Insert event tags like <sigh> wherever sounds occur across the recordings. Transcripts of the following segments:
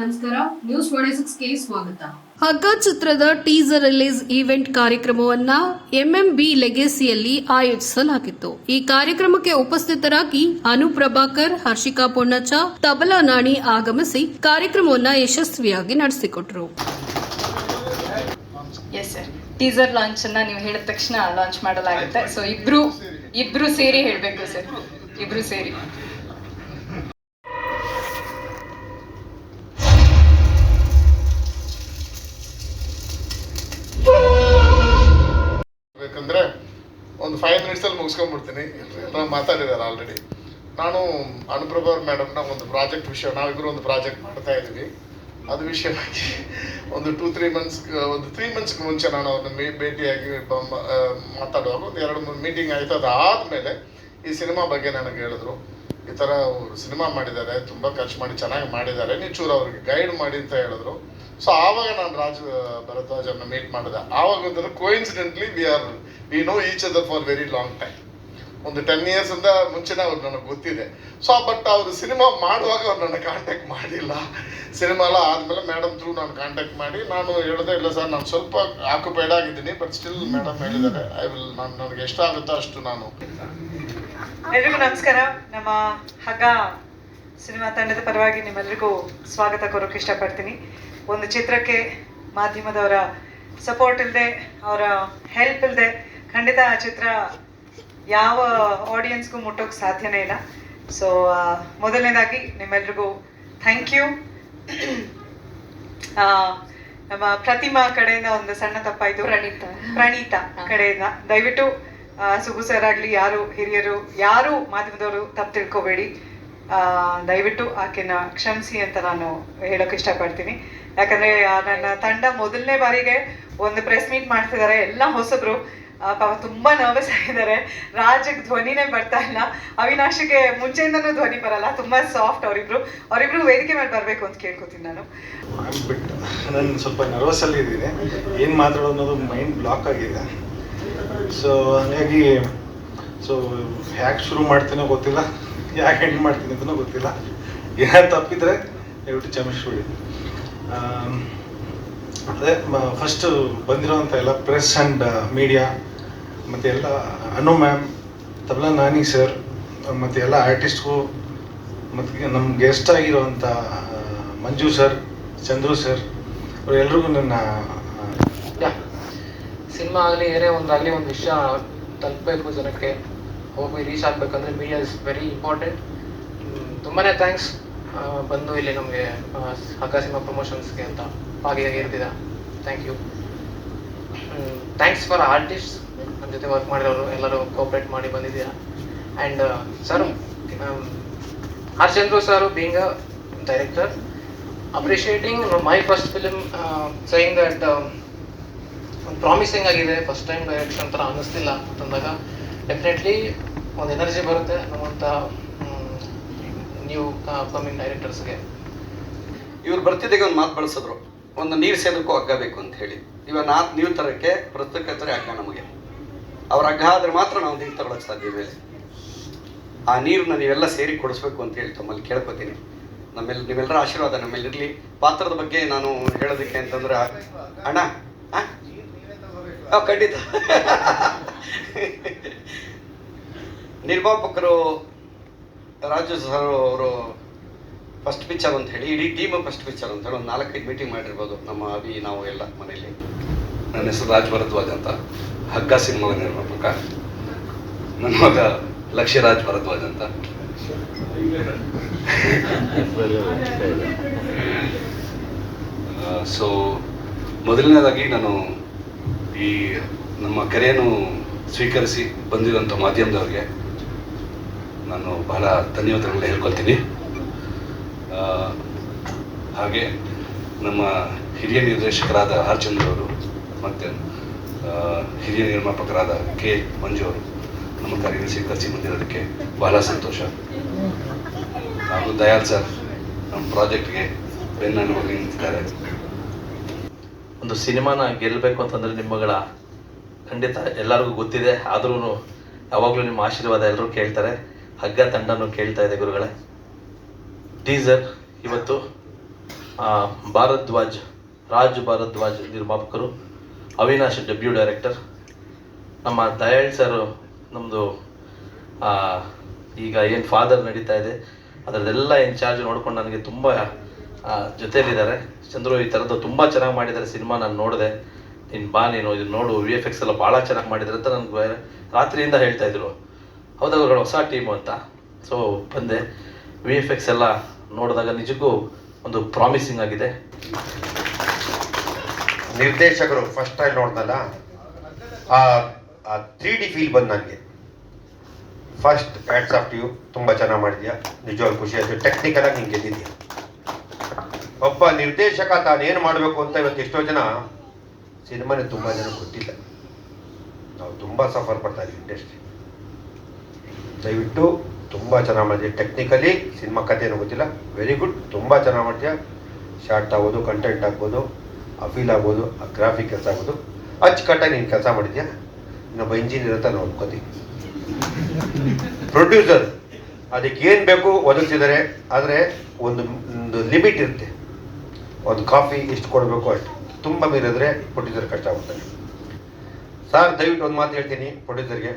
ನಮಸ್ಕಾರ ನ್ಯೂಸ್ ಸಿಕ್ಸ್ಗೆ ಸ್ವಾಗತ. ಹಗ್ಗ ಚಿತ್ರದ ಟೀಸರ್ ರಿಲೀಸ್ ಈವೆಂಟ್ ಕಾರ್ಯಕ್ರಮವನ್ನ ಎಂಎಂಬಿ ಲೆಗೆಸಿಯಲ್ಲಿ ಆಯೋಜಿಸಲಾಗಿತ್ತು. ಈ ಕಾರ್ಯಕ್ರಮಕ್ಕೆ ಉಪಸ್ಥಿತರಾಗಿ ಅನು ಪ್ರಭಾಕರ್ ಹರ್ಷಿಕಾ ಪೊನ್ನಚ್ಚ ತಬಲಾ ನಾಣಿ ಆಗಮಿಸಿ ಕಾರ್ಯಕ್ರಮವನ್ನ ಯಶಸ್ವಿಯಾಗಿ ನಡೆಸಿಕೊಟ್ರು. ಎಸ್ ಸರ್ ಟೀಸರ್ ಲಾಂಚ್ ಅನ್ನ ನೀವು ಹೇಳಿದ ತಕ್ಷಣ ಲಾಂಚ್ ಮಾಡಲಾಗುತ್ತೆ. ಸೊ ಇಬ್ರು ಇಬ್ರು ಸೇರಿ ಹೇಳ್ಬೇಕು ಸರ್ ಇಬ್ರು ಸೇರಿ. ಮಿನಿಟ್ಸಲ್ಲಿ ಮುಗಿಸ್ಕೊಂಡ್ಬಿಡ್ತೀನಿ. ಎಲ್ಲ ಮಾತಾಡಿದ್ದಾರೆ ಆಲ್ರೆಡಿ ನಾನು ಅನುಪ್ರಭಾ ಮೇಡಮ್ನ ಒಂದು ಪ್ರಾಜೆಕ್ಟ್ ವಿಷಯ ನಾವಿಬ್ಬರು ಒಂದು ಪ್ರಾಜೆಕ್ಟ್ ಮಾಡ್ತಾ ಇದ್ದೀವಿ. ಅದು ವಿಷಯವಾಗಿ ಒಂದು ಟೂ ತ್ರೀ ಮಂತ್ಸ್ ಒಂದು ತ್ರೀ ಮಂತ್ಸ್ಗೆ ಮುಂಚೆ ನಾನು ಅವ್ರನ್ನ ಮೇ ಭೇಟಿಯಾಗಿ ಮಾತಾಡುವಾಗ ಒಂದು ಎರಡು ಮೂರು ಮೀಟಿಂಗ್ ಆಯಿತು. ಅದಾದಮೇಲೆ ಈ ಸಿನಿಮಾ ಬಗ್ಗೆ ನನಗೆ ಹೇಳಿದ್ರು. ಈ ಥರ ಅವರು ಸಿನಿಮಾ ಮಾಡಿದ್ದಾರೆ. ತುಂಬ ಖರ್ಚು ಮಾಡಿ ಚೆನ್ನಾಗಿ ಮಾಡಿದ್ದಾರೆ. ನೀವು ಚೂರು ಅವ್ರಿಗೆ ಗೈಡ್ ಮಾಡಿ ಅಂತ ಹೇಳಿದ್ರು. ಸೊ ಆವಾಗ ನಾನು ರಾಜ ಭರದ್ವಾಜ್ ಅವ್ರನ್ನ ಮೀಟ್ ಮಾಡಿದೆ. ಆವಾಗ ಒಂಥರ coincidentally we are we know each other for very long time ಒಂದು ಟೆನ್ ಇಯರ್ಸ್ ಇಂದ ಮುಂಚೆನೇ ಅವ್ರು ನನಗೆ ಗೊತ್ತಿದೆ. ಸೊ ಬಟ್ ಅವರು ಸಿನಿಮಾ ಮಾಡುವಾಗ ಅವ್ರು ನನ್ನ ಕಾಂಟ್ಯಾಕ್ಟ್ ಮಾಡಿಲ್ಲ. ಸಿನಿಮಾ ಎಲ್ಲ ಆದಮೇಲೆ ಮೇಡಮ್ ಥ್ರೂ ನಾನು ಕಾಂಟ್ಯಾಕ್ಟ್ ಮಾಡಿ, ನಾನು ಹೇಳಿದೆ, ಇಲ್ಲ ಸರ್ ನಾನು ಸ್ವಲ್ಪ ಆಕ್ಯುಪೈಡ್ ಆಗಿದ್ದೀನಿ ಬಟ್ ಸ್ಟಿಲ್ ಮೇಡಮ್ ಹೇಳಿದ್ದಾರೆ ಐ ವಿಲ್ ನಾನು ನನಗೆ ಎಷ್ಟಾಗುತ್ತೋ ಅಷ್ಟು ನಾನು. ಎಲ್ರಿಗೂ ನಮಸ್ಕಾರ. ನಮ್ಮ ಹಗ್ಗ ಸಿನಿಮಾ ತಂಡದ ಪರವಾಗಿ ನಿಮ್ಮೆಲ್ಲರಿಗೂ ಸ್ವಾಗತ ಕೋರೋಕೆ ಇಷ್ಟಪಡ್ತೀನಿ. ಒಂದು ಚಿತ್ರಕ್ಕೆ ಮಾಧ್ಯಮದವರ ಸಪೋರ್ಟ್ ಇಲ್ಲದೆ ಅವರ ಹೆಲ್ಪ್ ಇಲ್ಲದೆ ಖಂಡಿತ ಆ ಚಿತ್ರ ಯಾವ ಆಡಿಯನ್ಸ್ಗೂ ಮುಟ್ಟೋಕೆ ಸಾಧ್ಯನೇ ಇಲ್ಲ. ಸೊ ಮೊದಲನೇದಾಗಿ ನಿಮ್ಮೆಲ್ರಿಗೂ ಥ್ಯಾಂಕ್ ಯು ನಮ್ಮ ಪ್ರತಿಮಾ ಕಡೆಯಿಂದ ಒಂದು ಸಣ್ಣ ತಪ್ಪಾಯಿತು. ಪ್ರಣೀತ. ಪ್ರಣೀತ ಕಡೆಯಿಂದ. ದಯವಿಟ್ಟು ಸುಗು ಸರ್ ಆಗಲಿ ಯಾರು ಹಿರಿಯರು ಯಾರು ಮಾಧ್ಯಮದವರು ತಪ್ಪು ತಿಳ್ಕೊಬೇಡಿ. ಆ, ದಯವಿಟ್ಟು ಆಕೆನ ಕ್ಷಮಿಸಿ ಅಂತ ನಾನು ಹೇಳೋಕೆ ಇಷ್ಟಪಡ್ತೀನಿ. ಯಾಕಂದ್ರೆ ನನ್ನ ತಂಡ ಮೊದಲನೇ ಬಾರಿಗೆ ಒಂದು ಪ್ರೆಸ್ ಮೀಟ್ ಮಾಡ್ತಿದ್ದಾರೆ ಎಲ್ಲ ಹೊಸಬ್ರು. ಪಾಪ ತುಂಬಾ ನರ್ವಸ್ ಆಗಿದ್ದಾರೆ. ರಾಜಕ್ ಧ್ವನಿನೇ ಬರ್ತಾ ಇಲ್ಲ. ಅವಿನಾಶಿಗೆ ಮುಂಚೆಯಿಂದನೂ ಧ್ವನಿ ಬರಲ್ಲ. ತುಂಬಾ ಸಾಫ್ಟ್ ಅವರಿಬ್ರು. ಅವರಿಬ್ರು ವೇದಿಕೆ ಮೇಲೆ ಬರ್ಬೇಕು ಅಂತ ಕೇಳ್ಕೊತೀನಿ ನಾನು. ನಾನು ಸ್ವಲ್ಪ ನರ್ವಸ್ ಅಲ್ಲಿ ಇದ್ದೀನಿ. ಏನು ಮಾತಾಡೋದು ಅನ್ನೋದು ಮೈಂಡ್ ಬ್ಲಾಕ್ ಆಗಿದೆ. ಸೊ ಹಾಗಾಗಿ ಸೊ ಹ್ಯಾಕ್ ಶುರು ಮಾಡ್ತೀನೋ ಗೊತ್ತಿಲ್ಲ. ಯಾಕೆ ಎಂಡ್ ಮಾಡ್ತೀನಿ ಅಂತನೋ ಗೊತ್ತಿಲ್ಲ. ಏನಾದ್ರು ತಪ್ಪಿದ್ರೆ ದಯವಿಟ್ಟು ಕ್ಷಮಿಸ್ಬಿಡಿ. ಅದೇ ಫಸ್ಟ್ ಬಂದಿರೋಂಥ ಎಲ್ಲ ಪ್ರೆಸ್ ಆ್ಯಂಡ್ ಮೀಡಿಯಾ ಮತ್ತು ಎಲ್ಲ ಅನು ಮ್ಯಾಮ್ ತಬಲಾ ನಾನಿ ಸರ್ ಮತ್ತು ಎಲ್ಲ ಆರ್ಟಿಸ್ಟ್ಗೂ ಮತ್ತು ನಮ್ಮ ಗೆಸ್ಟ್ ಆಗಿರುವಂಥ ಮಂಜು ಸರ್ ಚಂದ್ರು ಸರ್ ಅವರೆಲ್ಲರಿಗೂ ನನ್ನ ಸಿನಿಮಾ ಆಗಲಿ, ಏನೇ ಒಂದಾಗಲಿ ಒಂದು ವಿಷಯ ತಲುಪಬೇಕು ಜನಕ್ಕೆ, ಹೋಗಿ ರೀಚ್ ಆಗಬೇಕಂದ್ರೆ ಮೀಡಿಯಾ ಇಸ್ ವೆರಿ ಇಂಪಾರ್ಟೆಂಟ್ ತುಂಬಾ ಥ್ಯಾಂಕ್ಸ್ ಬಂದು ಇಲ್ಲಿ ನಮಗೆ ಹಗ್ಗ ಸಿನಿಮಾ ಪ್ರಮೋಷನ್ಸ್ಗೆ ಅಂತ ಭಾಗಿಯಾಗಿ ಇರ್ತಿದ. Thank you thanks for artist ನನ್ನ ಜೊತೆ ವರ್ಕ್ ಮಾಡಿರೋರು ಎಲ್ಲರೂ ಕೋಪ್ರೇಟ್ ಮಾಡಿ ಬಂದಿದ್ದೀರಾ. And sir R Chandru sir being director appreciating my first film saying that promising ಆಗಿದೆ. ಫಸ್ಟ್ ಟೈಮ್ ಡೈರೆಕ್ಷನ್ ಥರ ಅನ್ನಿಸ್ತಿಲ್ಲ. ಅಂತಂದಾಗ ಡೆಫಿನೆಟ್ಲಿ ಒಂದು ಎನರ್ಜಿ ಬರುತ್ತೆ ನಮ್ಮಂಥ ನ್ಯೂ ಕಮಿಂಗ್ ಡೈರೆಕ್ಟರ್ಸ್ಗೆ ಇವ್ರು ಬರ್ತಿದ್ದಾಗ ಒಂದು ಮಾತು ಬಳಸಿದ್ರು. ಒಂದು ನೀರು ಸೇದಕ್ಕೂ ಹಗ್ಗ ಬೇಕು ಅಂತ ಹೇಳಿ. ಇವಾಗ ನಾಲ್ಕು ನೀವು ತರಕ್ಕೆ ಪತ್ರಕರ್ತರೆ ಹಗ್ಗ ನಮಗೆ. ಅವ್ರ ಹಗ್ಗ ಆದರೆ ಮಾತ್ರ ನಾವು ನೀರು ತಗೊಳಕ್ಕೆ ಸಾಧ್ಯ ಮೇಲೆ ಆ ನೀರನ್ನ ನೀವೆಲ್ಲ ಸೇರಿ ಕೊಡಿಸ್ಬೇಕು ಅಂತ ಹೇಳಿ ತಮ್ಮಲ್ಲಿ ಕೇಳ್ಕೊತೀನಿ. ನಮ್ಮೆಲ್ಲ ನಿಮ್ಮೆಲ್ಲರ ಆಶೀರ್ವಾದ ನಮ್ಮೆಲ್ಲಿರಲಿ ಪಾತ್ರದ ಬಗ್ಗೆ ನಾನು ಹೇಳೋದಕ್ಕೆ ಅಂತಂದ್ರೆ, ಅಣ್ಣ ಖಂಡಿತ. <laughs> ನಿರ್ಮಾಪಕರು ರಾಜು ಸರ್ ಅವರು ಫಸ್ಟ್ ಪಿಕ್ಚರ್ ಅಂತ ಹೇಳಿ, ಇಡೀ ಟೀಮ್ ಫಸ್ಟ್ ಪಿಕ್ಚರ್ ಅಂತ ಹೇಳಿ ಒಂದು ನಾಲ್ಕೈದು ಮೀಟಿಂಗ್ ಮಾಡಿರ್ಬೋದು, ನಮ್ಮ ಅಭಿ, ನಾವು ಎಲ್ಲ ಮನೆಯಲ್ಲಿ. ನನ್ನ ಹೆಸರು ರಾಜ್ ಭರದ್ವಾಜ್ ಅಂತ. ಹಗ್ಗ ಸಿನಿಮಾ ನಿರ್ಮಾಪಕ. ನನ್ನ ಮಗ ಲಕ್ಷ್ಯರಾಜ್ ಭರದ್ವಾಜ್ ಅಂತ. ಸೊ ಮೊದಲನೇದಾಗಿ ನಾನು ಈ ನಮ್ಮ ಕರೆಯನ್ನು ಸ್ವೀಕರಿಸಿ ಬಂದಿರುವಂಥ ಮಾಧ್ಯಮದವ್ರಿಗೆ ನಾನು ಬಹಳ ಧನ್ಯವಾದಗಳನ್ನ ಹೇಳ್ಕೊಳ್ತೀನಿ. ಹಾಗೆ ನಮ್ಮ ಹಿರಿಯ ನಿರ್ದೇಶಕರಾದ ಆರ್ ಚಂದ್ರ ಅವರು ಮತ್ತು ಹಿರಿಯ ನಿರ್ಮಾಪಕರಾದ ಕೆ ಮಂಜು ಅವರು ನಮ್ಮ ಕಾರ್ಯದರ್ಶಿ ಕರ್ಸಿ ಬಂದಿರೋದಕ್ಕೆ ಬಹಳ ಸಂತೋಷ. ಹಾಗೂ ದಯಾಲ್ ಸರ್ ನಮ್ಮ ಪ್ರಾಜೆಕ್ಟ್ಗೆ ಬೆನ್ನೆಲುಬಾಗಿ ನಿಂತಿದ್ದಾರೆ. ಒಂದು ಸಿನಿಮಾನ ಗೆಲ್ಲಬೇಕು ಅಂತಂದರೆ ನಿಮ್ಮಗಳ ಖಂಡಿತ ಎಲ್ಲರಿಗೂ ಗೊತ್ತಿದೆ. ಆದ್ರೂ ಯಾವಾಗಲೂ ನಿಮ್ಮ ಆಶೀರ್ವಾದ ಎಲ್ಲರೂ ಕೇಳ್ತಾರೆ. ಹಗ್ಗ ತಂಡನು ಕೇಳ್ತಾ ಇದೆ ಗುರುಗಳೇ. ಟೀಸರ್, ಇವತ್ತು ಭಾರದ್ವಾಜ್, ರಾಜ್ ಭಾರದ್ವಾಜ್ ನಿರ್ಮಾಪಕರು, ಅವಿನಾಶ್ ಡೆಬ್ಯೂ ಡೈರೆಕ್ಟರ್ ನಮ್ಮ ದಯಾಳ್ ಸರ್ ನಮ್ಮದು ಈಗ ಏನು ಫಾದರ್ ನಡೀತಾ ಇದೆ, ಅದರದ್ದೆಲ್ಲ ಇನ್ಚಾರ್ಜ್ ನೋಡ್ಕೊಂಡು ನನಗೆ ತುಂಬ ಜೊತೆಯಲ್ಲಿದ್ದಾರೆ. ಚಂದ್ರು ಈ ಥರದ್ದು ತುಂಬ ಚೆನ್ನಾಗಿ ಮಾಡಿದ್ದಾರೆ ಸಿನಿಮಾ ನಾನು ನೋಡಿದೆ. ನೀನು ಬಾ ನೀನು ಇದು ನೋಡು ವಿ ಎಫ್ ಎಕ್ಸ್ ಎಲ್ಲ ಭಾಳ ಚೆನ್ನಾಗಿ ಮಾಡಿದ್ದಾರೆ ಅಂತ ನನಗೆ ರಾತ್ರಿಯಿಂದ ಹೇಳ್ತಾ ಇದ್ರು. ಹೌದಾ ಗುರುಗಳು ಹೊಸ ಟೀಮು ಅಂತ? ಸೊ ಬಂದೆ. ವಿ ಎಫ್ ಎಕ್ಸ್ ಎಲ್ಲ ನೋಡಿದಾಗ ನಿಜಕ್ಕೂ ಒಂದು ಪ್ರಾಮಿಸಿಂಗ್ ಆಗಿದೆ. ನಿರ್ದೇಶಕರು ಫಸ್ಟ್ ಟೈಮ್ ನೋಡ್ದಲ್ಲ, ಆ ತ್ರೀ ಡಿ ಫೀಲ್ ಬಂದು ನನಗೆ ಫಸ್ಟ್ ಪ್ಯಾಟ್ಸ್ ಆಫ್ ಯು ತುಂಬ ಚೆನ್ನಾಗಿ ಮಾಡಿದ್ಯಾ? ನಿಜವಾಗ್ಲೂ ಖುಷಿ ಆಯಿತು. ಟೆಕ್ನಿಕಲ್ ಆಗಿ ನಿಂಗೆ ಗೆದ್ದಿದ್ಯಾ? ಒಬ್ಬ ನಿರ್ದೇಶಕ ತಾನೇನು ಮಾಡಬೇಕು ಅಂತ ಇವತ್ತು ಎಷ್ಟೋ ಜನ ಸಿನಿಮಾನೇ ತುಂಬ ಜನ ಗೊತ್ತಿಲ್ಲ. ನಾವು ತುಂಬ ಸಫರ್ ಪಡ್ತಾ ಇದ್ದೀವಿ ಇಂಡಸ್ಟ್ರಿ. ದಯವಿಟ್ಟು ತುಂಬ ಚೆನ್ನಾಗಿ ಮಾಡಿದೆ ಟೆಕ್ನಿಕಲಿ ಸಿನಿಮಾ ಕಥೆ ಏನೋ ಗೊತ್ತಿಲ್ಲ. ವೆರಿ ಗುಡ್ ತುಂಬ ಚೆನ್ನಾಗಿ ಮಾಡ್ತೀಯಾ. ಶಾರ್ಟ್ ಆಗ್ಬೋದು ಕಂಟೆಂಟ್ ಆಗ್ಬೋದು, ಆ ಫೀಲ್ ಆಗ್ಬೋದು, ಆ ಗ್ರಾಫಿಕ್ ಕೆಲಸ ಆಗ್ಬೋದು. ಅಚ್ಚುಕಟ್ಟಾಗಿ ನೀನು ಕೆಲಸ ಮಾಡಿದ್ಯಾ? ಇನ್ನೊಬ್ಬ ಇಂಜಿನಿಯರ್ ಅಂತ ನೋಡ್ಕೋತೀವಿ ಪ್ರೊಡ್ಯೂಸರ್ ಅದಕ್ಕೆ ಏನು ಬೇಕು ಒದಗಿಸಿದ್ದಾರೆ ಆದರೆ ಒಂದು ಒಂದು ಲಿಮಿಟ್ ಇರುತ್ತೆ. ಒಂದು ಕಾಫಿ ಎಷ್ಟು ಕೊಡಬೇಕು ಅಷ್ಟು. ತುಂಬ ಮೀರಿದ್ರೆ ಪ್ರೊಡ್ಯೂಸರ್ ಕಷ್ಟ ಆಗುತ್ತೆ ಸರ್ ದಯವಿಟ್ಟು ಒಂದು ಮಾತು ಹೇಳ್ತೀನಿ ಪ್ರೊಡ್ಯೂಸರ್ಗೆ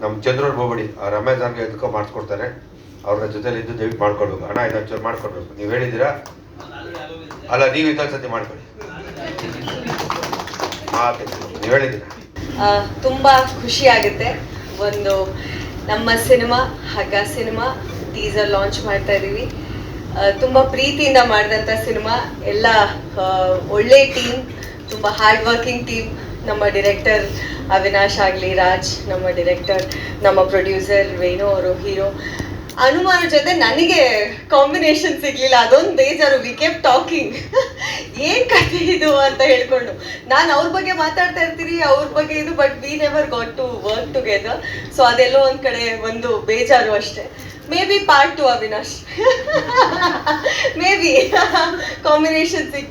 ನಮ್ಮ ಚಂದ್ರವ್ರು ಹೋಗ್ಬೇಡಿ. ಅವ್ರು ಅಮೆಝಾನ್ಗೆ ಎದಕ್ಕೋ ಮಾಡಿಸ್ಕೊಡ್ತಾರೆ. ಅವ್ರ ಜೊತೆಲಿ ಇದ್ದು ದಯವಿಟ್ಟು ಮಾಡ್ಕೊಡ್ಬೇಕು ಹಣ ಇದು ಚೂರು ಮಾಡ್ಕೊಡ್ಬೇಕು. ನೀವು ಹೇಳಿದ್ದೀರಾ? ಅಲ್ಲ, ನೀವು ಇದೊಂದು ಸತಿ ಮಾಡ್ಕೊಳ್ಳಿ. ನೀವು ಹೇಳಿದ್ದೀರಾ? ತುಂಬ ಖುಷಿ ಆಗುತ್ತೆ. ಒಂದು ನಮ್ಮ ಸಿನಿಮಾ ಹಗ್ಗ ಸಿನಿಮಾ ಟೀಸರ್ ಲಾಂಚ್ ಮಾಡ್ತಾ ಇದ್ದೀವಿ ತುಂಬ ಪ್ರೀತಿಯಿಂದ ಮಾಡಿದಂಥ ಸಿನಿಮಾ. ಎಲ್ಲ ಒಳ್ಳೆ ಟೀಮ್ ತುಂಬ ಹಾರ್ಡ್ ವರ್ಕಿಂಗ್ ಟೀಮ್ ನಮ್ಮ ಡಿರೆಕ್ಟರ್ ಅವಿನಾಶ್ ಆಗಲಿ, ರಾಜ್, ನಮ್ಮ ಡಿರೆಕ್ಟರ್ ನಮ್ಮ ಪ್ರೊಡ್ಯೂಸರ್ ವೇಣು ಅವರು ಹೀರೋ ಅನುಮಾನ ಜೊತೆ ನನಗೆ ಕಾಂಬಿನೇಷನ್ ಸಿಗ್ಲಿಲ್ಲ. ಅದೊಂದು ಬೇಜಾರು. ವಿ ಕೆಪ್ ಟಾಕಿಂಗ್ ಏನ್ ಕಥೆ ಇದು ಅಂತ ಹೇಳ್ಕೊಂಡು. ನಾನು ಅವ್ರ ಬಗ್ಗೆ ಮಾತಾಡ್ತಾ ಇರ್ತೀನಿ, ಅವ್ರ ಬಗ್ಗೆ ಇದು but we never got to work together so ಅದೆಲ್ಲೋ ಒಂದ್ ಕಡೆ ಒಂದು ಬೇಜಾರು ಅಷ್ಟೇ. Maybe part two Avinash. Maybe combination ಸಿಕ್